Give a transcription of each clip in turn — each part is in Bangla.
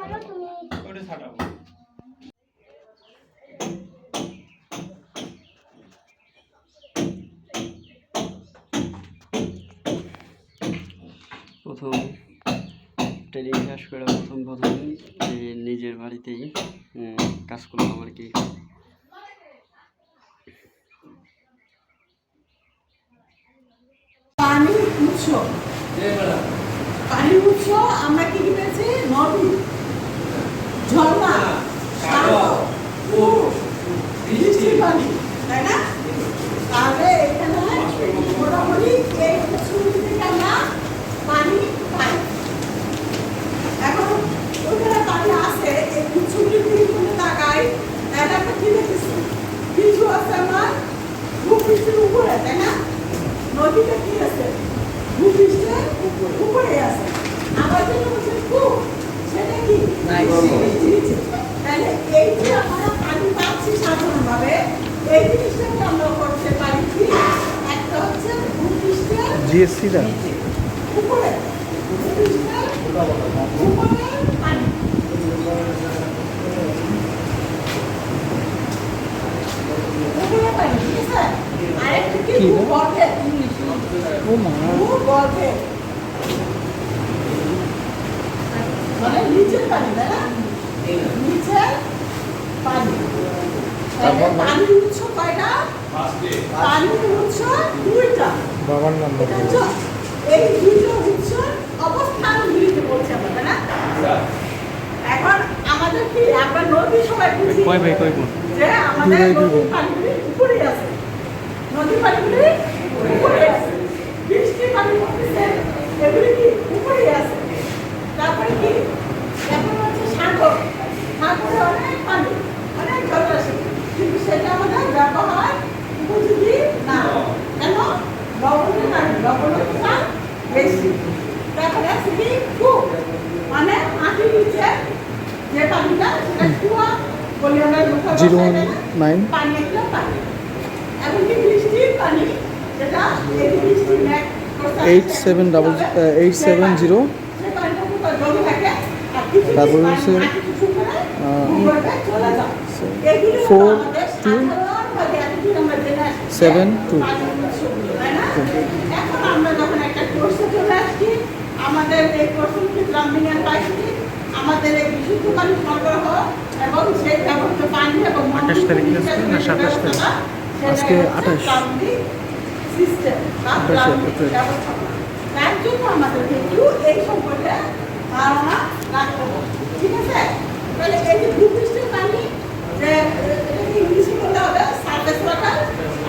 দরজা তুমি? ওটা প্রথম ট্রেনিং শেষ করে প্রথম প্রথম নিজের বাড়িতেই কাজ করলাম আর কি। পানির উৎস। পানির উৎস আমরা কি পেয়েছি নদী। ঝর্ণা সাগর পুকুর, বৃষ্টির পানি তাই না তাহলে এখানে মোটামুটি এই উৎসগুলি থেকে আমরা পানি পাই এখন ওখানে পানি আছে এই উৎসগুলির দিকে কোনো তাকাই তাহলে আমরা কি দেখেছি কিছু আছে আমার ভূপৃষ্ঠের উপরে তাই না নদীটা কি আছে ভূপৃষ্ঠের উপরে আছে আবার যেটা হচ্ছে কূপ সেটা কি নিচে। তাহলে এই যে আমরা পানি পাচ্ছি সাধারণভাবে এই জিনিসটাকে আমরা করতে পারি কি একটা হচ্ছে ভূপৃষ্ঠের জিএসসিটা উপরে ভূপৃষ্ঠের উপরে পানি উপরে পানি ঠিক আছে আরেকটা কি? ও মা মানে নিচের পানি তাই না নিচের পানি পানির উৎস কয়টা পানির উৎস দুইটা বাবার নাম এই দুইটা উৎস অবস্থান গুলিতে বলছি আমরা না এখন আমাদের কি আমরা নদী সবাই বুঝি কয় ভাই কয় যে আমাদের বোন। পানিগুলি উপরে আছে। নদীর পানিগুলি উপরে আছে। বৃষ্টির পানি পড়তেছে এগুলি কি উপরে আছে? তারপরে কি? এখন হচ্ছে সাগর। সাগরে অনেক পানি অনেক জলরাশি কিন্তু সেটা আমাদের ব্যবহার উপযোগী না। কেন? লবণের কারণে লবণতা বেশি। তারপরে আছে কি? কূপ। মানে মাটির নিচে যে পানিটা সেটা কুয়া বলি আমরা জিরো বসাই ওয়ান তাই না? নাইন। পানি একটা পানি এমনকি বৃষ্টির পানি যেটা এই যে বৃষ্টি Mac eight seven double eight seven zero তারপর হচ্ছে, যায়। এগুলো হলো four, আমাদের এই কোর্সের কি প্লাম্বিং এন্ড পাইপিং আমাদের এই বিশুদ্ধ পানি সরবরাহ এবং সেই ব্যবহৃত পানি এবং আঠাশ তারিখ না সাতাশ তারিখ? আজকে আঠাশ। সিস্টেম ব্যবস্থাপনা তার জন্য আমাদেরকে একটু এই সম্পর্কে ধারণা রাখতে হবে। ঠিক আছে? তাহলে এই যে ভূপৃষ্ঠের পানি যে ইংলিশে বলতে হবে? সারফেস ওয়াটার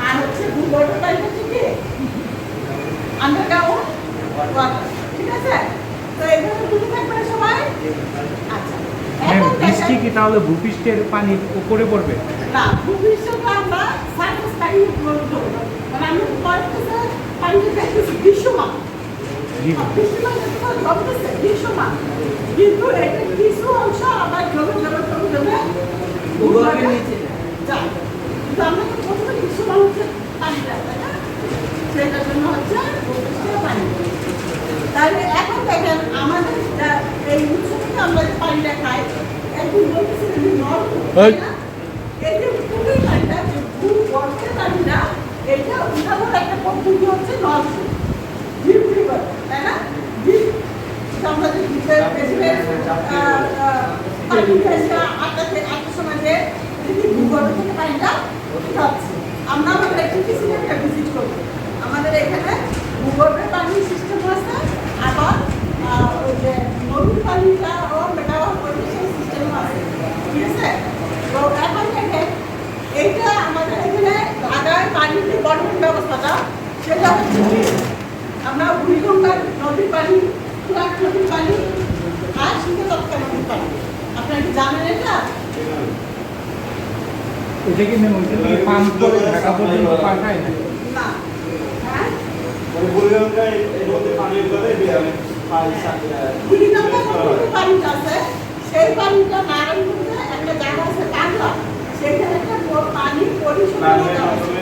আর হচ্ছে ভূগর্ভের পানি হচ্ছে কি? আন্ডারগ্রাউন্ড ওয়াটার ঠিক আছে? তো এইভাবে বুঝে থাকবেন সবাই? আচ্ছা। বৃষ্টি কি তাহলে ভূপৃষ্ঠের পানির উপরে পড়বে? না ভূপৃষ্ঠটা আমরা সারফেস পানি কিন্তু এটা কিছু অংশ আবার জমে জমে জমে জমে ভূগর্ভে নিচে হচ্ছে পানিটা তাই জন্য হচ্ছে পানি তাহলে এখন দেখেন আমাদের এই উৎস থেকে আমরা যে পানিটা খাই একদিন বলতেছি যে না? এই যে পুকুরের পানিটা যে ভূগর্ভের পানিটা এটা উঠানোর একটা পদ্ধতি হচ্ছে নলকূপ ডিপ রিভার তাই না? ডিপ আমরা যে ডিপের পেছনের পানি ফেসটা আটটা থেকে আটটার সময় যে এদিকে ভূগর্ভ থেকে পানিটা উঠাচ্ছে আমরা আমাদের একটি ভিজিট করব। আমাদের এখানে ভূগর্ভের পানির সিস্টেম আছে আবার ওই যে নদীর পানিটা ও ব্যবহার করবে সিস্টেম আছে। ঠিক আছে? তো এখন দেখেন এইটা পানির যে বন্টন ব্যবস্থাটা সেটা হচ্ছে কি আমরা বুড়িগঙ্গার নদীর পানি তুরাক নদীর পানি আর শীতলক্ষা নদীর পানি। আপনারা কি জানেন এটা? এটা কি মেম ওইটা কি পাম্প করে ঢাকা পর্যন্ত পাঠায় না। না। হ্যাঁ? মানে এই নদীর পানির করে বুড়িগঙ্গার নদীর সেই পানিটা নারায়ণগঞ্জে একটা জায়গা আছে কাগলা সেখানে একটা পানি পরিশোধনাগার আছে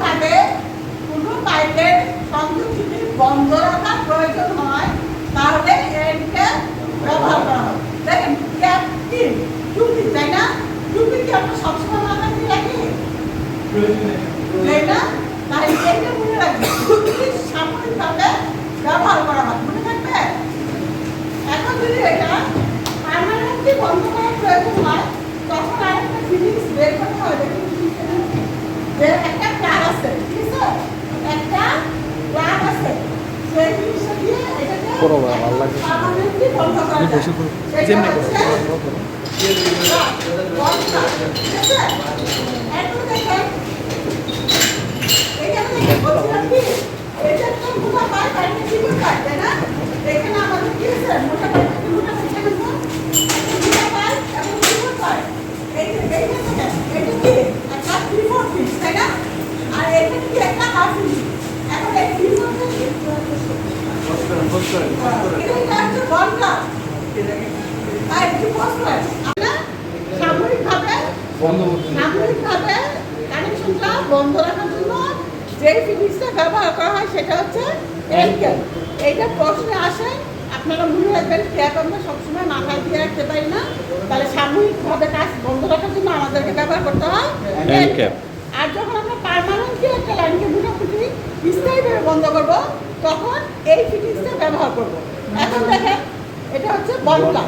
সাময়িকভাবে কোনো পাইপের সংযোগ যদি বন্ধ রাখার প্রয়োজন হয় তাহলে এরকে ব্যবহার করা হয়। দেখেন ক্যাপ কি টুপি তাই না? টুপি কি আমরা সবসময় মাথায় দিয়ে রাখি তাই না? তাই এটা মনে টুপি সাময়িকভাবে ব্যবহার করা হয়। মনে থাকবে? এখন যদি এটা পার্মানেন্টলি বন্ধ করার প্রয়োজন হয় তখন আরেকটা ফিলিংস বের করতে হবে। যে একটা আছে ঠিক আছে? আছে। সেই জিনিসটা দিয়ে এটাকে করা বন্ধ করা, বন্ধ রাখার জন্য যে ফিটিংসটা ব্যবহার করা হয় সেটা হচ্ছে ক্যাপ এইটা প্রশ্নে আসে আপনারা মনে রাখবেন ক্যাপ আমরা সবসময় মাথায় দিয়ে রাখতে পারি না তাহলে সাময়িকভাবে কাজ বন্ধ রাখার জন্য আমাদেরকে ব্যবহার করতে হয় আর যখন আমরা পার্মানেন্টলি একটা লাইনকে মোটামুটি স্থায়ীভাবে বন্ধ করব, তখন এই ফিটিংসটা ব্যবহার করব। এখন দেখেন, এটা হচ্ছে বলটা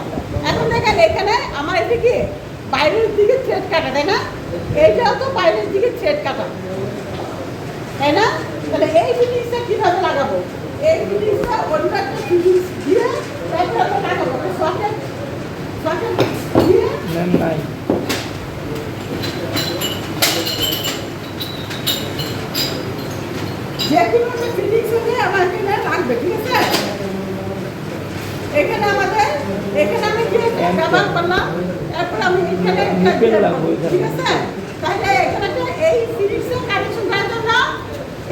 এখন দেখেন, এখানে আমার এটা কি? বাইরের দিকে থ্রেড কাটা, তাই না? এইটাও তো বাইরের দিকে থ্রেড কাটা। তাই না? তাহলে এই ফিটিংসটা কীভাবে লাগাবো? এই ফিটিংসটা অন্য একটা ফিটিংস দিয়ে তারপরে লাগাবো। সকেট সকেট দিয়ে নাই যে কোনো একটা ফিটিংস হলে আমার এখানে লাগবে ঠিক আছে এখানে আমাদের এখানে আমি কি ব্যবহার করলাম আমি এখানে। ঠিক আছে তাহলে এখানে একটা এই ফিটিংসের কানেকশন করার জন্য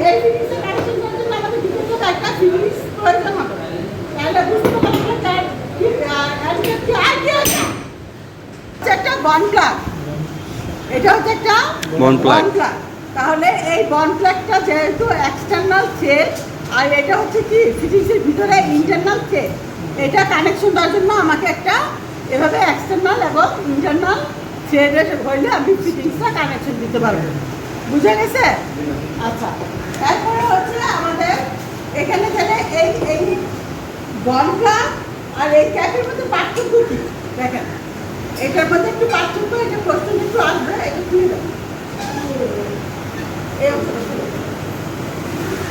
এই ফিটিংসের কানেকশন করার জন্য আমাদের দ্বিতীয়ত একটা ফিটিংস প্রয়োজন হবে তাহলে বুঝতে পারবেন তার কি আইডিয়া আছে হচ্ছে একটা বন প্লাগ এটা হচ্ছে একটা plug. plug। তাহলে এই বন প্লাগটা যেহেতু এক্সটার্নাল থ্রেড আর এটা হচ্ছে কি ফিটিংসের ভিতরে ইন্টারনাল থ্রেড এটা কানেকশন দেওয়ার জন্য আমাকে একটা এভাবে এক্সটার্নাল এবং ইন্টারনাল থ্রেডের হইলে আমি ফিটিংসটা কানেকশন দিতে পারব। বুঝে গেছে? আচ্ছা তারপরে হচ্ছে আমাদের এখানে তাহলে এই এই বন প্লাগ আর এই ক্যাপের মধ্যে পার্থক্য কি? দেখেন, এটার মধ্যে একটু পার্থক্য, এটা প্রশ্ন একটু আসবে, এটা।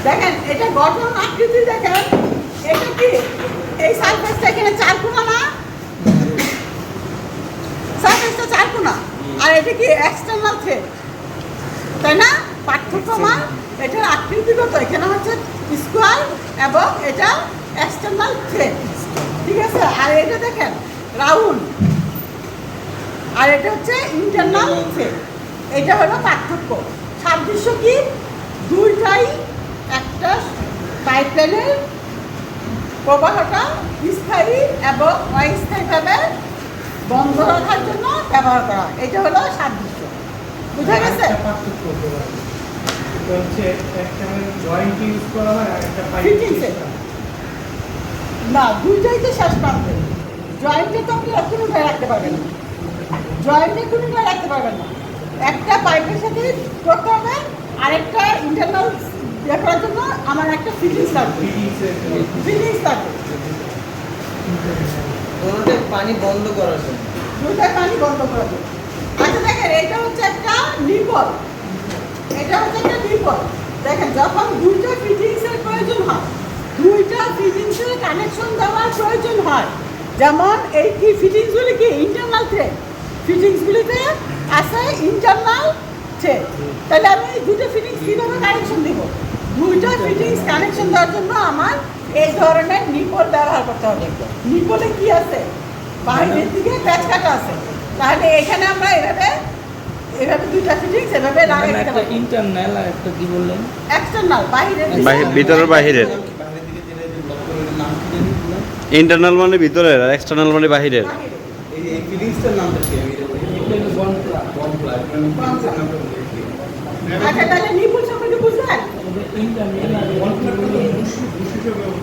দেখেন, এটা গঠন আকৃতি দেখেন, এটা কি? এই সারফেসটা এখানে চার না? সারফেসটা চার কোনা আর এটা কি এক্সটার্নাল থ্রেড তাই না? পার্থক্য আমার এটার আকৃতিগত, এখানে হচ্ছে স্কোয়ার এবং এটা এক্সটার্নাল থ্রেড ঠিক আছে? আর এটা দেখেন রাউন্ড আর এটা হচ্ছে ইন্টারনাল থ্রেড এটা হলো পার্থক্য। সাদৃশ্য কি? দুইটাই একটা পাইপলাইনের প্রবাহটা স্থায়ী এবং অস্থায়ীভাবে বন্ধ রাখার জন্য ব্যবহার করা হয়। এটা হলো সাদৃশ্য। বুঝা গেছে? হয় এ। না দুইটাই তো শেষ প্রান্তে। জয়েন্টে তো আপনি কোনো কোনোটাই রাখতে পারবেন না। জয়েন্টে কোনো কোনোটাই রাখতে পারবেন না। একটা পাইপের সাথে করতে হবে আরেকটা ইন্টারনাল করার জন্য আমার একটা ফিটিংস লাগবে ফিটিংস লাগবে কোনোটাই পানি বন্ধ করার জন্য। দুটাই পানি বন্ধ করে দেবো আচ্ছা দেখেন, এটা হচ্ছে একটা নিপল এটা হচ্ছে একটা নিপল দেখেন, যখন দুইটা ফিটিংসের প্রয়োজন হয়, দুইটা ফিটিংসের কানেকশন দেওয়ার প্রয়োজন হয়, যেমন এই কি ফিটিংসগুলি কি ইন্টারনাল থ্রেড ফিটিংসগুলিতে আছে ইন্টারনাল থ্রেড তাহলে আমি এই দুটো ফিটিংস কীভাবে কানেকশন দিব? দুইটা ফিটিংস কানেকশন দেওয়ার জন্য আমার এই ধরনের নিপল ব্যবহার করতে হবে। নিপলে কি আছে? বাইরের দিকে প্যাচ কাটা আছে। তাহলে এখানে আমরা এভাবে এভাবে দুইটা ফিটিংস এভাবে লাগাই দিতে পারি। ইন্টারনাল আর একটা কি বললেন? এক্সটার্নাল বাইরের বাহি- ভিতরের বাহিরের। বাইরের দিকে যেটা যে ব্লক করে ওটার নাম কি জানি বললেন? ইন্টারনাল মানে ভিতরের আর এক্সটার্নাল মানে বাহিরের। এই এই নামটা কি আমি বন প্লাগ বন প্লাগ ফিলিংসের নামটা বলেছি আচ্ছা তাহলে নিপুল সম্পর্কে বুঝলেন ইন্টারনাল বন প্লাগ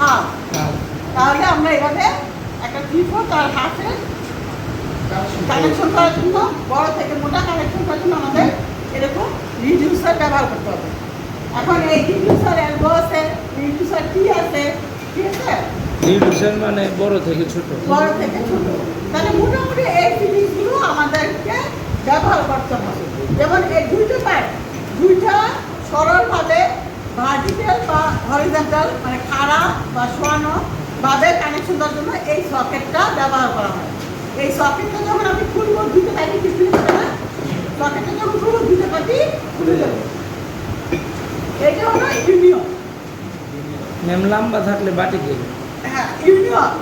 কি তাহলে আমরা এভাবে একটা থ্রি তার হাফের কানেকশন করার জন্য বড় থেকে মোটা কানেকশন করার জন্য আমাদের এরকম রিডিউসার ব্যবহার করতে হবে। এখন এই রিডিউসার এলবো আছে রিডিউসার টি আছে? ঠিক আছে? রিডিউসার মানে বড় থেকে ছোট। বড় থেকে ছোট। তাহলে মোটামুটি এই জিনিসগুলো আমাদেরকে ব্যবহার করতে হবে। যেমন এই দুইটা পাইপ দুইটা সরলভাবে ভার্টিক্যাল বা হরিজেন্টাল মানে খাড়া বা শোয়ানো ভাবে কানেকশন দেওয়ার জন্য এই সকেটটা ব্যবহার করা হয়। এই সকেটটা যখন আমি খুলবো দুইটা পাইপে কি খুলে যাবে না সকেটটা যখন খুলবো দুইটা পাইপই খুলে যাবে। এটা হলো ইউনিয়ন ম্যাম লম্বা থাকলে বাটি খেয়ে হ্যাঁ ইউনিয়ন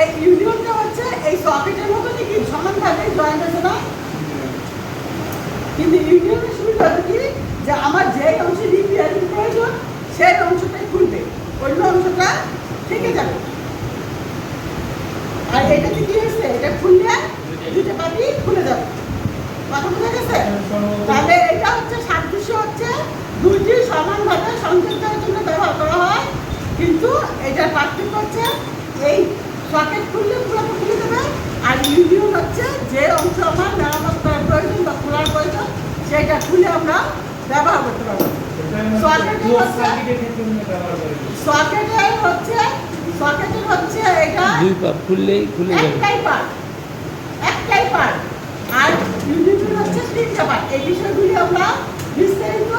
এই ইউনিয়নটা হচ্ছে এই সকেটের মতনই কি সমানভাবে জয়েন্ট আছে না? কিন্তু ইউনিয়নের সুবিধা হচ্ছে কি? যে আমার যে অংশে রিপেয়ারিং প্রয়োজন সেই অংশটাই খুলবে। অন্য অংশটা থেকে যাবে। আর এটাতে কি হয়েছে এটা খুললে দুটো পাটি খুলে যাবে। কথা বোঝা গেছে? তাহলে এটা হচ্ছে সাদৃশ্য হচ্ছে দুইটি সমানভাবে জন্য ব্যবহার করা হয়। কিন্তু এটার পার্থক্য হচ্ছে এই সকেট খুললে পুরোটা খুলে দেবে আর ইউনিয়ন হচ্ছে যে অংশ আমার মেরামত করার প্রয়োজন বা খোলার প্রয়োজন সেটা খুলে আমরা ব্যবহার করতে পারব। সকেটের হচ্ছে সকেটের হচ্ছে এটা দুই পা খুললেই খুলে যাবে। একটাই পার্ট। একটাই পার্ট। আর ইউনিটের হচ্ছে তিনটা পার্ট। এই বিষয়গুলি আমরা বিস্তারিত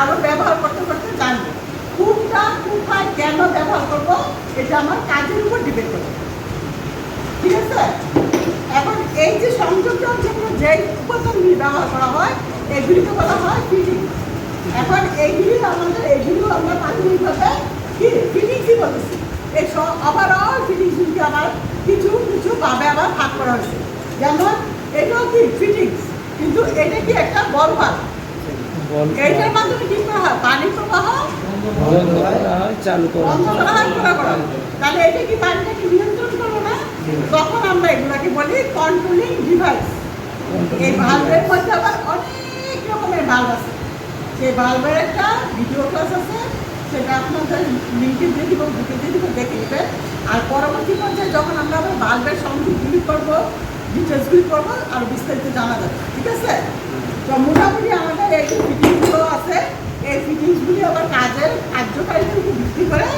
আরও ব্যবহার করতে করতে জানব। কোনটা কোথায় কেন ব্যবহার করব এটা আমার কাজের উপর ডিপেন্ড করবে ঠিক আছে? এখন এই যে সংযোগটার জন্য যে উপাদানগুলি ব্যবহার করা হয় এগুলিকে বলা হয় ফিটিং এখন এইগুলি আমাদের এইগুলো আমরা প্রাথমিকভাবে কি? ফিটিংসই বলতেছি এই সব ওভারঅল ফিটিংসগুলিকে আবার কিছু কিছু ভাবে আবার ভাগ করা হয়েছে। যেমন এটাও কি? ফিটিংস কিন্তু এটা কি একটা বল ভাগ? এইটার মাধ্যমে কি করা হয়? পানি প্রবাহ চালু করা। তাহলে এটা কি পানিটাকে নিয়ন্ত্রণ করব না? তখন আমরা এগুলাকে বলি কন্ট্রোলিং ডিভাইস এই ভালভের মধ্যে আবার অনেক রকমের ভালভ আছে। সেই ভালভের একটা ভিডিও ক্লাস আছে, সেটা আপনাদের লিঙ্কে দিয়ে দিব বুকে দিয়ে দিব, দেখে নেবেন। আর পরবর্তী পর্যায়ে যখন আমরা আবার ভালভের সংযোগগুলি করব ডিটেলসগুলি করব, আর বিস্তারিত জানা যাবে, ঠিক আছে? তো মোটামুটি আমাদের এই ফিটিংসগুলো আছে, এই ফিটিংসগুলি আবার কাজের কার্যকারিতার উপর ভিত্তি করে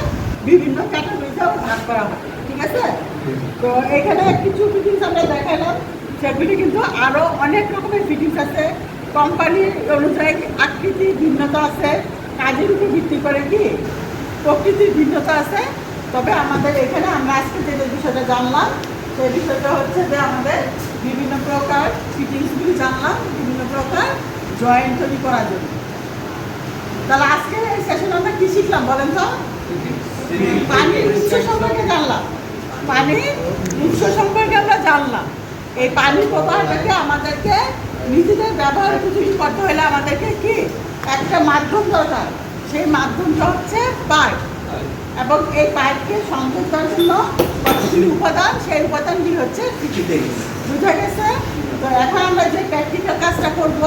বিভিন্ন ক্যাটাগরিতে আবার ভাগ করা হয়, ঠিক আছে? তো এখানে কিছু ফিটিংস আমরা দেখালাম, সেগুলি কিন্তু আরও অনেক রকমের ফিটিংস আছে। কোম্পানির অনুযায়ী আকৃতি ভিন্নতা আছে, কাজের উপর ভিত্তি করে কি প্রকৃতির ভিন্নতা আছে। তবে আমাদের এখানে আমরা আজকে যে বিষয়টা জানলাম, সেই বিষয়টা হচ্ছে যে আমাদের বিভিন্ন প্রকার ফিটিংসগুলি জানলাম, বিভিন্ন প্রকার জয়েন্ট তৈরি করার জন্য। তাহলে আজকে সেশনে আমরা কী শিখলাম বলেন তো? পানির উৎস সম্পর্কে জানলাম। পানির উৎস সম্পর্কে আমরা জানলাম। এই পানি প্রবাহটাকে আমাদেরকে নিজেদের ব্যবহার উপযোগী করতে হলে আমাদেরকে কি? একটা মাধ্যম দরকার। সেই মাধ্যমটা হচ্ছে পাইপ। এবং এই পাইপকে সংযোগ দেওয়ার জন্য উপাদান, সেই উপাদানটি হচ্ছে বুঝা গেছে? তো এখন আমরা যে প্র্যাকটিক্যাল কাজটা করব,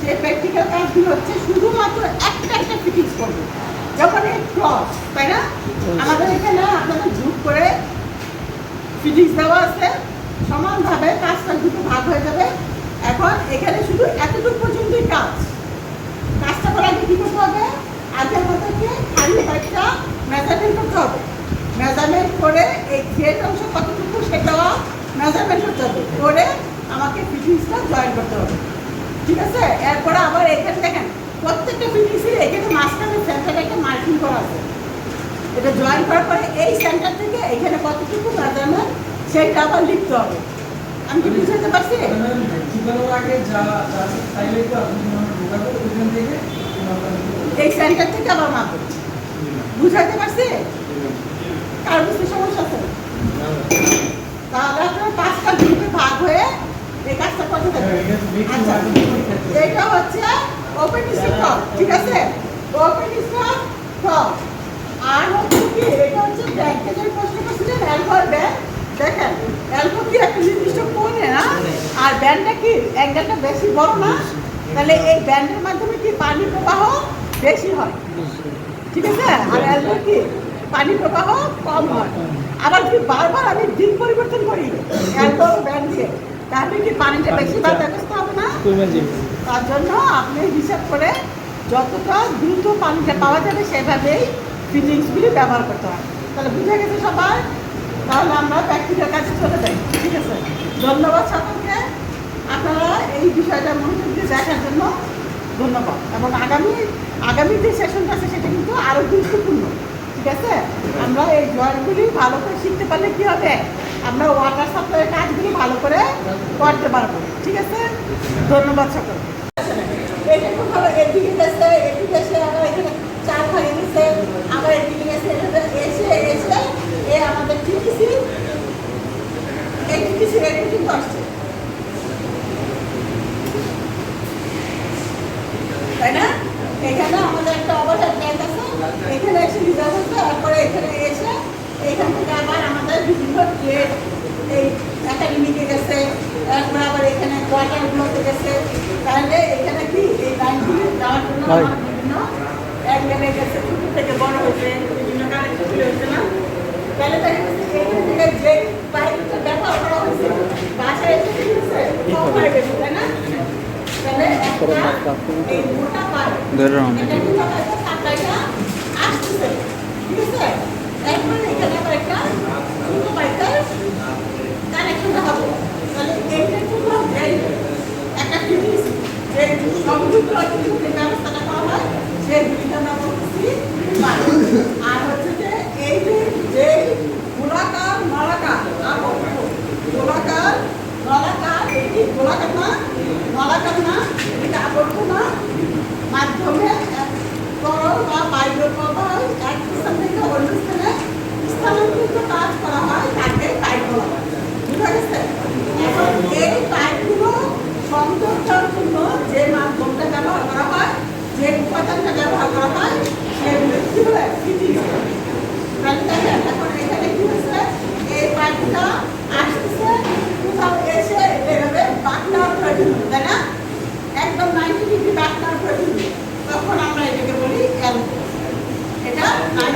সেই প্র্যাকটিক্যাল কাজটি হচ্ছে শুধুমাত্র একটা একটা ফিটিংস করব। যখন এই ক্রস তাই না? আমাদের এখানে আপনাদের গ্রুপ করে ফিটিংস দেওয়া আছে। সমানভাবে কাজটা দুটো ভাগ হয়ে যাবে। এখন এখানে শুধু এতটুকু পর্যন্তই কাজ। কাজটা করার আগে কী করতে হবে? আগে আমাদেরকে খালি একটা মেজারমেন্ট করতে হবে। মেজারমেন্ট করে এই থ্রেড অংশ কতটুকু সেটাও মেজারমেন্ট করতে হবে। করে আমাকে ফিটিংসটা জয়েন করতে হবে। ঠিক আছে? এরপরে আবার এখানে দেখেন, প্রত্যেকটা ফিটিংসের এখানে মাঝখানে সেন্টারে একটা মার্কিং করা আছে। এটা জয়েন করার পরে এই সেন্টার থেকে এখানে কতটুকু মেজারমেন্ট সেইটা আবার লিখতে হবে। আমি কি বুঝাতে পারছি? ঢুকানোর আগে যা বুঝাতে পারছি? কার পাঁচটা গ্রুপে ভাগ হয়ে এই কাজটা আচ্ছা হচ্ছে ওপেন স্টক ঠিক আছে? ওপেন স্টক আর হচ্ছে এটা হচ্ছে ব্যাংক থেকে প্রশ্ন করছিলেন অ্যালকোহল ব্যাংক দেখেন অ্যালকোহল কি একটা নির্দিষ্ট কোণে না আর ব্যান্ডটা কি অ্যাঙ্গেলটা বেশি বড় না? তাহলে এই ব্যান্ডের মাধ্যমে কি পানি প্রবাহ বেশি হয়? ঠিক আছে? আর অ্যালকোহল কি? পানি প্রবাহ কম হয়। আবার কি বারবার আমি দিন পরিবর্তন করি? অ্যালকোহল ব্যান্ড দিয়ে। তাহলে কি পানিটা বেশি ব্যবস্থা হবে না? তার জন্য আপনি হিসাব করে যতটা দ্রুত পানিটা পাওয়া যাবে সেভাবেই ফিলিংসগুলি ব্যবহার করতে হয়। তাহলে বুঝে গেছে সবাই? তাহলে আমরা প্র্যাকটিক্যাল কাছে চলে যাই। ঠিক আছে? ধন্যবাদ আপনারা এই বিষয়টা মনোযোগ দিয়ে দেখার জন্য ধন্যবাদ। এবং আগামী আগামী যে সেশনটা আছে সেটা কিন্তু আরও গুরুত্বপূর্ণ। ঠিক আছে? আমরা এই জয়েন্টগুলি ভালো করে শিখতে পারলে কী হবে? আমরা ওয়াটার সাপ্লাইয়ের কাজগুলি ভালো করে করতে পারব। ঠিক আছে? ধন্যবাদ সকলকে। এটা খুব ভালো এদিকে গেছে এদিকে এসে আবার এখানে চার ভাগে গেছে আবার এদিকে গেছে এসে এসে এ আমাদের টিটিসি এই টিটিসি রেটে কিন্তু আসছে। তাই না? এখানে আমাদের একটা ওভারহেড ট্যাঙ্ক আছে। এখানে এসে রিজার্ভ হচ্ছে তারপরে এখানে এসে এখান থেকে আবার আমাদের বিভিন্ন ট্রেড এই একাডেমিকে গেছে তারপরে আবার এখানে কোয়ার্টারগুলোতে গেছে। তাহলে এখানে কি? এই লাইনগুলি যাওয়ার জন্য বিভিন্ন অ্যাঙ্গেলে গেছে ছোট থেকে বড় হয়েছে বিভিন্ন কানেকশন হয়েছে না? তাহলে দেখা যাচ্ছে এইখান থেকে যে ব্যবহার করা হয়েছে বাসায় এসে কি হয়েছে কম হয়ে গেছে তাই না? ধরে রাখুন। আর হচ্ছে যে এই যে গোলাকার নলাকার আবদ্ধ গোলাকার নলাকার এটি গোলাকার না নলাকার না, এটা আবদ্ধ মাধ্যমে তরল বা বায়ু প্রবাহ এক স্থান থেকে অন্য স্থানে স্থানান্তরিত কাজ করা হয়, তাকে পাইপ বলা। হয় বুঝা এখন এই পাইপগুলো সংযোগ জন্য যে মাধ্যমটা ব্যবহার করা হয়, যে উপাদানটা ব্যবহার করা হয়, সেগুলো কি বলে? এখন এখানে কি হচ্ছে এই পাইপটা আসতেছে কোথাও এসে এভাবে বাঁক নেওয়ার প্রয়োজন হবে, তাই না একদম নাইনটি ডিগ্রি বাঁক নেওয়ার প্রয়োজন নেই। তখন আমরা এটাকে বলি অ্যালবো এটা নাইনটি Elbow. ডিগ্রি অ্যালবো এখন এই অ্যালবোটা কি হয় অ্যালবোটা ফোর্টি ফাইভ ডিগ্রিও হতে পারে কোনে সিক্সটি ডিগ্রিও হতে পারে আবার কোথাও কোথাও কি এর চেয়েও আমার এমন একটা অ্যাঙ্গেলে বানাইতে হবে পাইপটা তখন